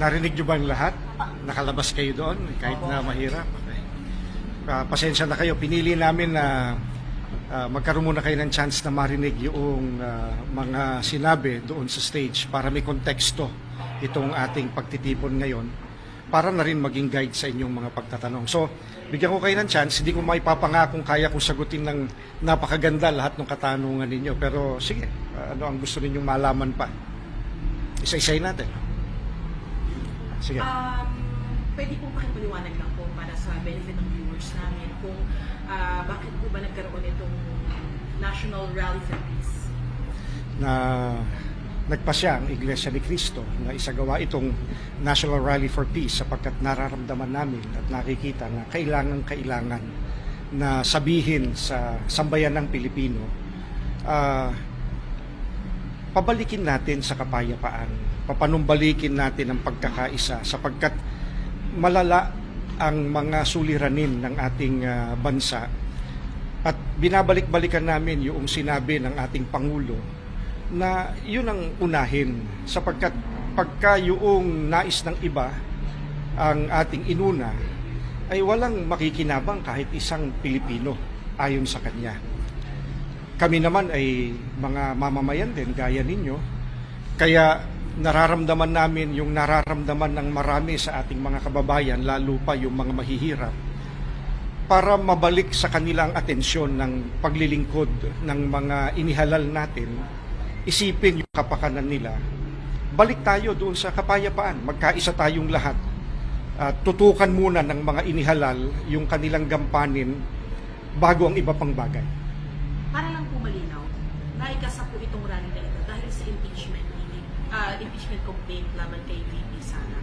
Narinig nyo ba ang lahat? Nakalabas kayo doon kahit na mahirap? Okay. Ah, pasensya na kayo. Pinili namin na ah, magkaroon muna kayo ng chance na marinig yung ah, mga sinabi doon sa stage para may konteksto itong ating pagtitipon ngayon para na rin maging guide sa inyong mga pagtatanong. So, bigyan ko kayo ng chance. Hindi ko maipapangakong kaya kong sagutin ng napakaganda lahat ng katanungan ninyo. Pero sige, ano ang gusto ninyong malaman pa? Isa-isayin natin. Sige. Um, pwede po pakipaliwanag lang po para sa benefit ng viewers namin kung ah, bakit po ba nagkaroon itong National Rally for Peace? na nagpasya ang Iglesia ni Cristo na isagawa itong National Rally for Peace sapagkat nararamdaman namin at nakikita na kailangan-kailangan na sabihin sa sambayan ng Pilipino ah, pabalikin natin sa kapayapaan, papanumbalikin natin ang pagkakaisa sapagkat malala ang mga suliranin ng ating ah, bansa at binabalik-balikan namin yung sinabi ng ating Pangulo na yun ang unahin sapagkat pagka yung nais ng iba ang ating inuna ay walang makikinabang kahit isang Pilipino ayon sa kanya. Kami naman ay mga mamamayan din gaya ninyo kaya nararamdaman namin yung nararamdaman ng marami sa ating mga kababayan lalo pa yung mga mahihirap para mabalik sa kanilang atensyon ng paglilingkod ng mga inihalal natin, isipin yung kapakanan nila, balik tayo doon sa kapayapaan, magkaisa tayong lahat. At tutukan muna ng mga inihalal yung kanilang gampanin bago ang iba pang bagay. Para lang po malinaw, naikasa po itong rally na ito dahil sa impeachment ah, impeachment complaint laban kay VP Sara.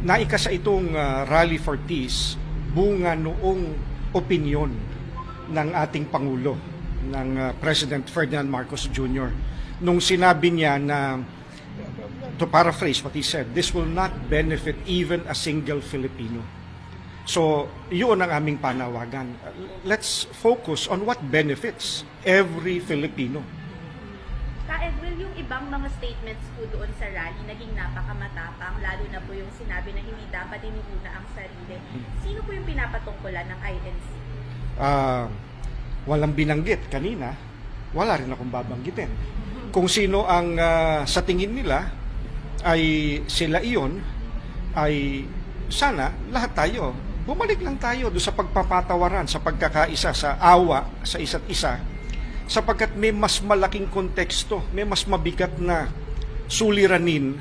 Naikasa itong ah, Rally for Peace bunga noong opinyon ng ating Pangulo, ng ah, President Ferdinand Marcos Jr. Nung sinabi niya na, to paraphrase what he said, this will not benefit even a single Filipino. So, yun ang aming panawagan. Let's focus on what benefits every Filipino. Ibang mga statements po doon sa rally naging napakamatapang, lalo na po yung sinabi na hindi dapat iniuna ang sarili. Sino po yung pinapatungkulan ng INC? Ah, walang binanggit kanina, wala rin akong babanggitin. Kung sino ang ah, sa tingin nila ay sila iyon, ay sana lahat tayo, bumalik lang tayo doon sa pagpapatawaran, sa pagkakaisa, sa awa sa isa't isa, sapagkat may mas malaking konteksto, may mas mabigat na suliranin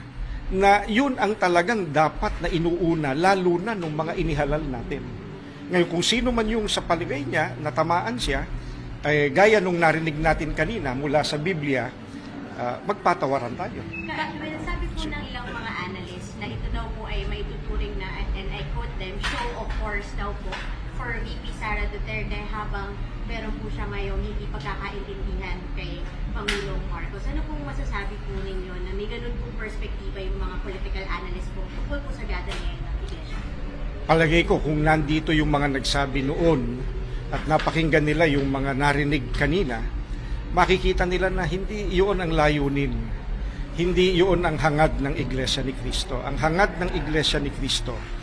na yun ang talagang dapat na inuuna, lalo na nung mga inihalal natin. Ngayon, kung sino man yung sa paligay niya, natamaan siya, eh, gaya nung narinig natin kanina mula sa Biblia, ah, magpatawaran tayo. Well, sabi po ng ilang mga analyst na ito daw po ay may tuturing na, and I quote them, show of force daw po for VP Sara Duterte habang meron po siya ngayong hindi pagkakaintindihan kay Pangulong Marcos. Ano pong masasabi po ninyo na may ganun pong perspektiba yung mga political analyst po tungkol po sa ngayon ng Iglesia? Palagay ko kung nandito yung mga nagsabi noon at napakinggan nila yung mga narinig kanina, makikita nila na hindi iyon ang layunin. Hindi iyon ang hangad ng Iglesia ni Cristo. Ang hangad ng Iglesia ni Cristo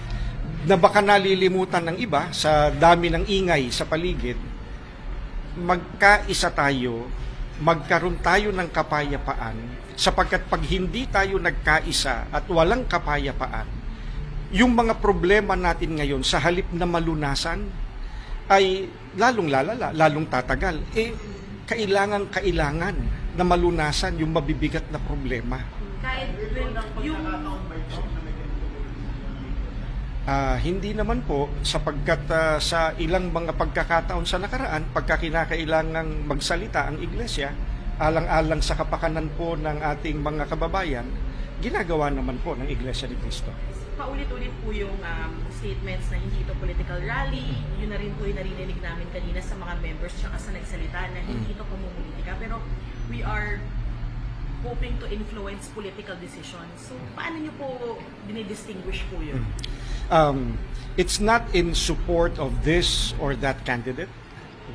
na baka nalilimutan ng iba sa dami ng ingay sa paligid, magkaisa tayo, magkaroon tayo ng kapayapaan, sapagkat pag hindi tayo nagkaisa at walang kapayapaan, yung mga problema natin ngayon sa halip na malunasan ay lalong lalala, lalong tatagal. Eh, kailangan kailangan na malunasan yung mabibigat na problema. Kahit yung Ah, hindi naman po sapagkat ah, sa ilang mga pagkakataon sa nakaraan, pagka kinakailangang magsalita ang iglesia, alang-alang sa kapakanan po ng ating mga kababayan, ginagawa naman po ng Iglesia ni Cristo. paulit-ulit po yung um, statements na hindi ito political rally. Yun na rin po yung narinig namin kanina sa mga members tsaka sa nagsalita na hindi ito pamumulitika. Pero we are hoping to influence political decisions. So, paano nyo po dinidistinguish po yun? Um, it's not in support of this or that candidate,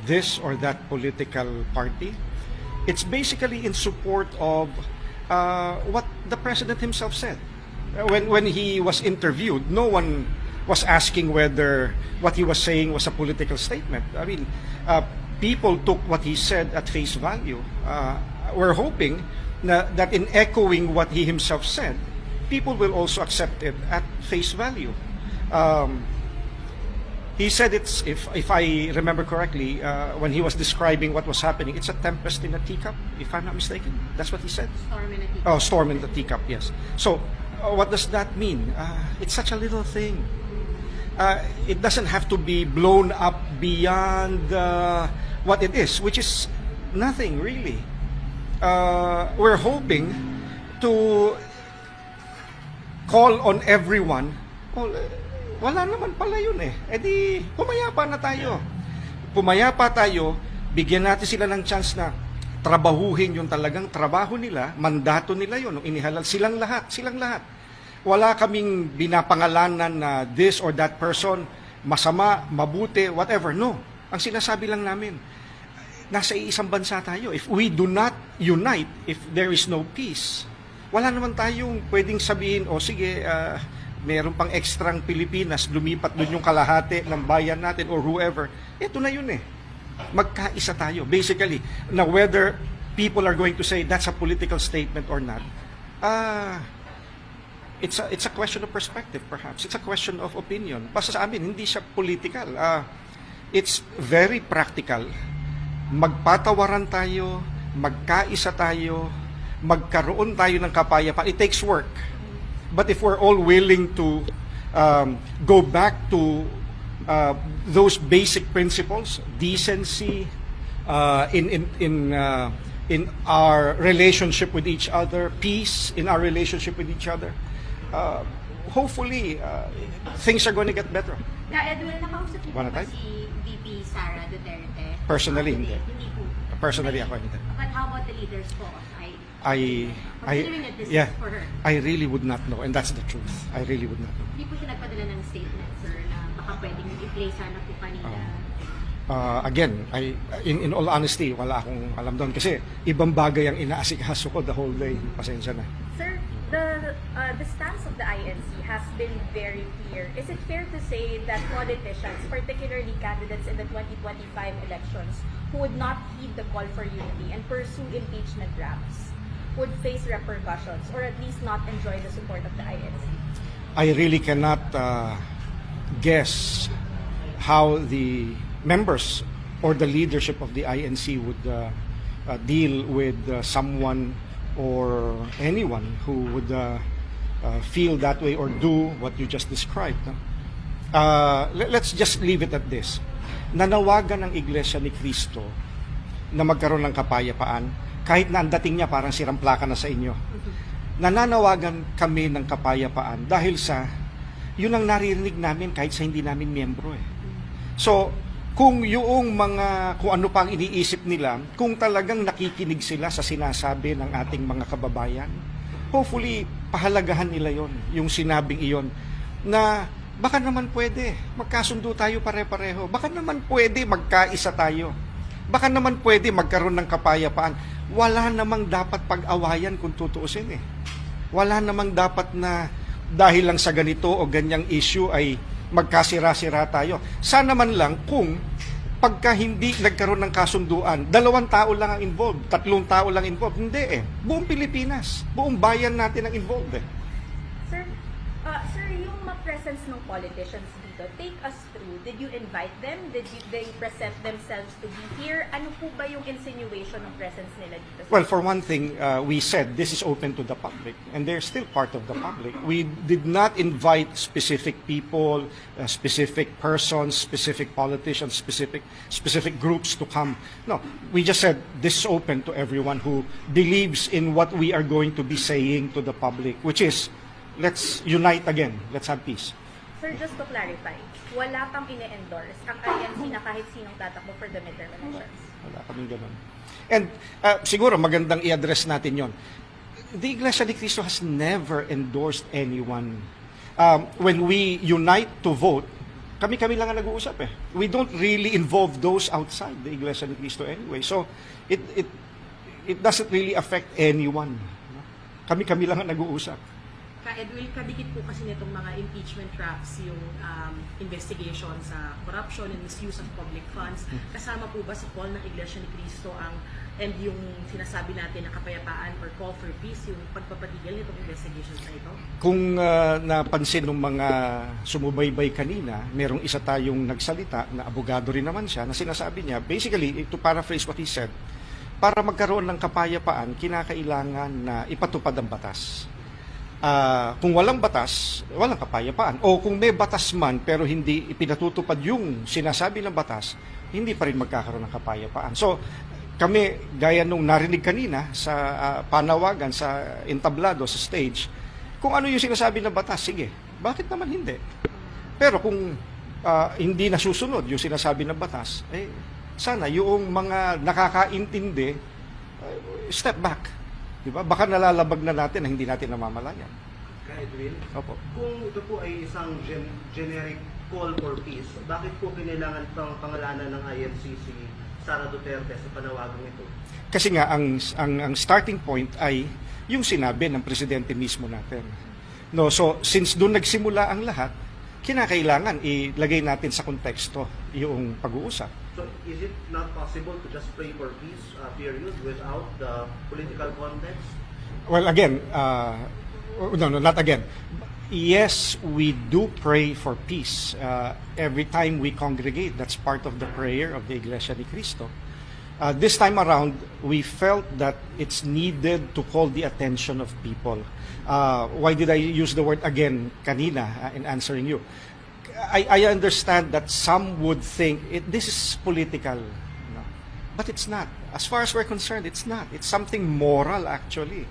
this or that political party. It's basically in support of uh, what the president himself said. Uh, When, when he was interviewed, no one was asking whether what he was saying was a political statement. I mean, uh, people took what he said at face value. Uh, we're hoping na, that in echoing what he himself said, people will also accept it at face value. Um, he said it's, if, if I remember correctly, uh, when he was describing what was happening, it's a tempest in a teacup, if I'm not mistaken. That's what he said. Storm in a teacup. Oh, storm in the teacup, yes. So, uh, what does that mean? Uh, it's such a little thing. Uh, it doesn't have to be blown up beyond uh, what it is, which is nothing really. Uh, we're hoping to call on everyone. Well, wala naman pala yun eh. E di, pumayapa na tayo. Pumayapa tayo, bigyan natin sila ng chance na trabahuhin yung talagang trabaho nila, mandato nila yun, inihalal. Silang lahat, silang lahat. Wala kaming binapangalanan na this or that person, masama, mabuti, whatever. No. Ang sinasabi lang namin, nasa iisang bansa tayo. If we do not unite, if there is no peace, wala naman tayong pwedeng sabihin, o sige, ah, meron pang ekstrang Pilipinas, lumipat doon yung kalahati ng bayan natin or whoever. Ito na yun eh. Magkaisa tayo. Basically, na whether people are going to say that's a political statement or not, ah, it's a, it's a question of perspective perhaps. It's a question of opinion. Basta sa amin, hindi siya political. Ah, it's very practical. Magpatawaran tayo, magkaisa tayo, magkaroon tayo ng kapayapaan. It takes work. But if we're all willing to um, go back to uh, those basic principles, decency, uh, in in in uh, in our relationship with each other, peace in our relationship with each other, uh, hopefully uh, things are going to get better. Na Edwin, Nakausap niyo ba si VP Sara Duterte? Personally, Hindi. hindi. Hindi po. Personally, ako hindi. But how about the leaders po? I, I, I, yeah. I really would not know, and that's the truth. I really would not know. Hindi po siya nagpadala ng statement, sir, na baka pwedeng i-play sana po kanina. Uh, again, I, in, in all honesty, wala akong alam doon kasi ibang bagay ang inaasikaso ko the whole day. Pasensya na. The uh, the stance of the INC has been very clear. Is it fair to say that politicians, particularly candidates in the 2025 elections, who would not heed the call for unity and pursue impeachment raps, would face repercussions or at least not enjoy the support of the INC? I really cannot uh, guess how the members or the leadership of the INC would uh, uh, deal with uh, someone or anyone who would uh, uh, feel that way or do what you just described. no? Uh, le- let's just leave it at this. Nanawagan ng Iglesia ni Cristo na magkaroon ng kapayapaan kahit na ang dating niya parang siramplaka na sa inyo. Nananawagan kami ng kapayapaan dahil sa yun ang naririnig namin kahit sa hindi namin miyembro eh. So, kung yung mga, kung ano pang iniisip nila, kung talagang nakikinig sila sa sinasabi ng ating mga kababayan, hopefully, pahalagahan nila yon yung sinabing iyon, na baka naman pwede, magkasundo tayo pare-pareho, baka naman pwede magkaisa tayo, baka naman pwede magkaroon ng kapayapaan. Wala namang dapat pag-awayan kung tutuusin eh. Wala namang dapat na dahil lang sa ganito o ganyang issue ay magkasira-sira tayo. Sana man lang kung pagka hindi nagkaroon ng kasunduan, dalawang tao lang ang involved, tatlong tao lang involved. Hindi eh. Buong Pilipinas, buong bayan natin ang involved eh. Ma-presence ng politicians dito, take us through. Did you invite them? Did you, they present themselves to be here? Ano po ba yung insinuation ng presence nila dito? Well, for one thing, uh, we said this is open to the public, and they're still part of the public. We did not invite specific people, uh, specific persons, specific politicians, specific specific groups to come. No, we just said this is open to everyone who believes in what we are going to be saying to the public, which is let's unite again, let's have peace. Sir, just to clarify, wala pang ine-endorse ang INC na kahit sinong tatakbo for the midterm elections. Wala kaming ganun. And uh, siguro magandang i-address natin yon. The Iglesia ni Cristo has never endorsed anyone. Um, when we unite to vote, kami-kami lang ang nag-uusap eh. We don't really involve those outside the Iglesia ni Cristo anyway. So, it, it, it doesn't really affect anyone. Kami-kami lang ang nag-uusap. Ka Edwin, kadikit po kasi nitong mga impeachment traps yung um, investigation sa corruption and misuse of public funds. Kasama po ba sa call ng Iglesia ni Cristo ang and yung sinasabi natin na kapayapaan or call for peace, yung pagpapatigil nitong investigations na ito? Kung ah, napansin ng mga sumubaybay kanina, merong isa tayong nagsalita na abogado rin naman siya na sinasabi niya, basically, to paraphrase what he said, para magkaroon ng kapayapaan, kinakailangan na ipatupad ang batas. Ah, kung walang batas, walang kapayapaan. O kung may batas man pero hindi ipinatutupad yung sinasabi ng batas, hindi pa rin magkakaroon ng kapayapaan. So, kami, gaya nung narinig kanina sa ah, panawagan, sa entablado, sa stage, kung ano yung sinasabi ng batas, sige, bakit naman hindi? Pero kung ah, hindi nasusunod yung sinasabi ng batas, eh, sana yung mga nakakaintindi, uh, step back. Di ba? Baka nalalabag na natin na hindi natin namamalayan. Ka Edwin, Opo. kung ito po ay isang gen- generic call for peace, bakit po kinailangan pang pangalanan ng INC si Sara Duterte sa panawagang ito? Kasi nga ang ang ang starting point ay yung sinabi ng presidente mismo natin. No, so since doon nagsimula ang lahat, kinakailangan ilagay natin sa konteksto yung pag-uusap. So is it not possible to just pray for peace, uh, period, without the political context? Well, again, uh, no, no, not again. Yes, we do pray for peace uh, every time we congregate. That's part of the prayer of the Iglesia ni Cristo. Uh, this time around, we felt that it's needed to call the attention of people. Uh, why did I use the word again kanina uh, in answering you? I, I understand that some would think it, this is political. No? But it's not. As far as we're concerned, it's not. It's something moral, actually.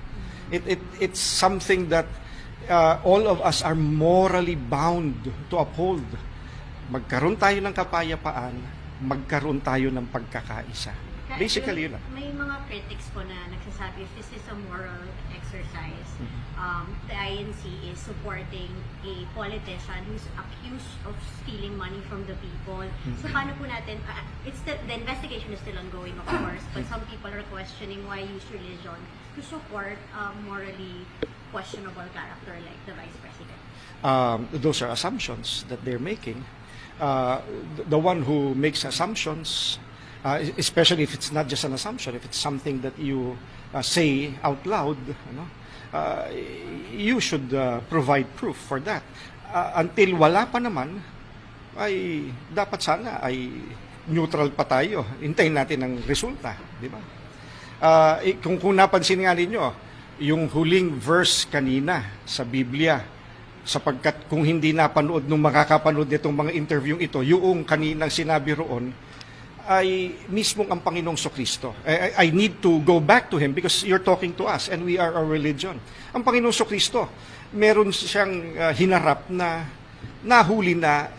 It, it, it's something that uh, all of us are morally bound to uphold. Magkaroon tayo ng kapayapaan, magkaroon tayo ng pagkakaisa. Basically, yun lang. May mga critics po na nagsasabi if this is a moral exercise, um, the INC is supporting a politician who's accused of stealing money from the people. So paano po natin, uh, it's still, the investigation is still ongoing of course, but some people are questioning why use religion to support a morally questionable character like the Vice President. um, those are assumptions that they're making. Uh, the, the one who makes assumptions, uh, especially if it's not just an assumption, if it's something that you uh, say out loud, you know, uh, you should uh, provide proof for that. Uh, until wala pa naman, ay dapat sana ay neutral pa tayo. Hintayin natin ang resulta, di ba? Eh, kung, kung napansin nga ninyo, yung huling verse kanina sa Biblia, sapagkat kung hindi napanood nung makakapanood nitong mga interview ito, yung kaninang sinabi roon, ay mismong ang Panginoong Sokristo. I, I- need to go back to Him because you're talking to us and we are a religion. Ang Panginoong Sokristo, meron siyang ah, hinarap na nahuli na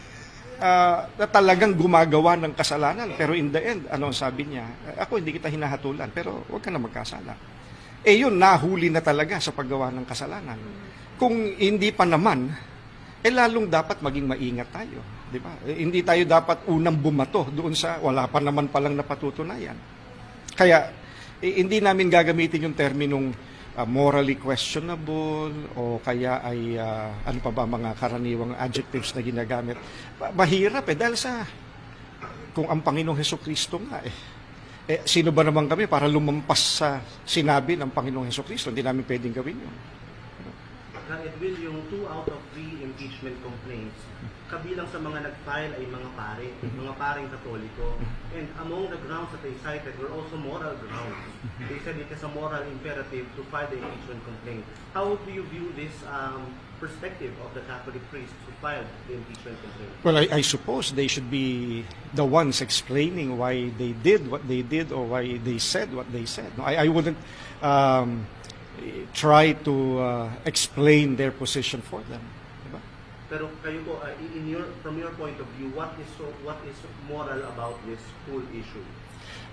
ah, na talagang gumagawa ng kasalanan. Pero in the end, ano ang sabi niya? Ako hindi kita hinahatulan, pero huwag ka na magkasala. Eh yun, nahuli na talaga sa paggawa ng kasalanan. Kung hindi pa naman, eh lalong dapat maging maingat tayo. Di ba? Eh, hindi tayo dapat unang bumato doon sa wala pa naman palang napatutunayan. Kaya, eh, hindi namin gagamitin yung terminong ah, morally questionable o kaya ay ah, ano pa ba mga karaniwang adjectives na ginagamit. Ma- Mahirap eh dahil sa kung ang Panginoong Heso Kristo nga eh. Eh, sino ba naman kami para lumampas sa sinabi ng Panginoong Heso Kristo? Hindi namin pwedeng gawin yun. Ka Edwin, yung two out of three impeachment complaints, kabilang sa mga nag-file ay mga pare, mga paring katoliko. And among the grounds that they cited were also moral grounds. They said it is a moral imperative to file the impeachment complaint. How do you view this um, perspective of the Catholic priests who filed the impeachment complaint? Well, I, I suppose they should be the ones explaining why they did what they did or why they said what they said. No, I, I wouldn't um, try to uh, explain their position for them. Diba? Pero kayo po, uh, in your, from your point of view, what is so, what is moral about this whole issue?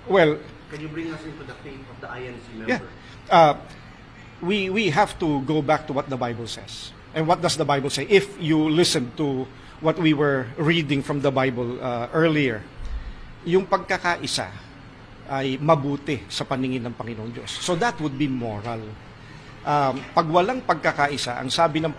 Well, Can you bring us into the faith of the INC member? yeah, uh, we we have to go back to what the Bible says. And what does the Bible say? If you listen to what we were reading from the Bible uh, earlier, yung pagkakaisa ay mabuti sa paningin ng Panginoong Diyos. So that would be moral. Um, pag walang pagkakaisa, ang sabi ng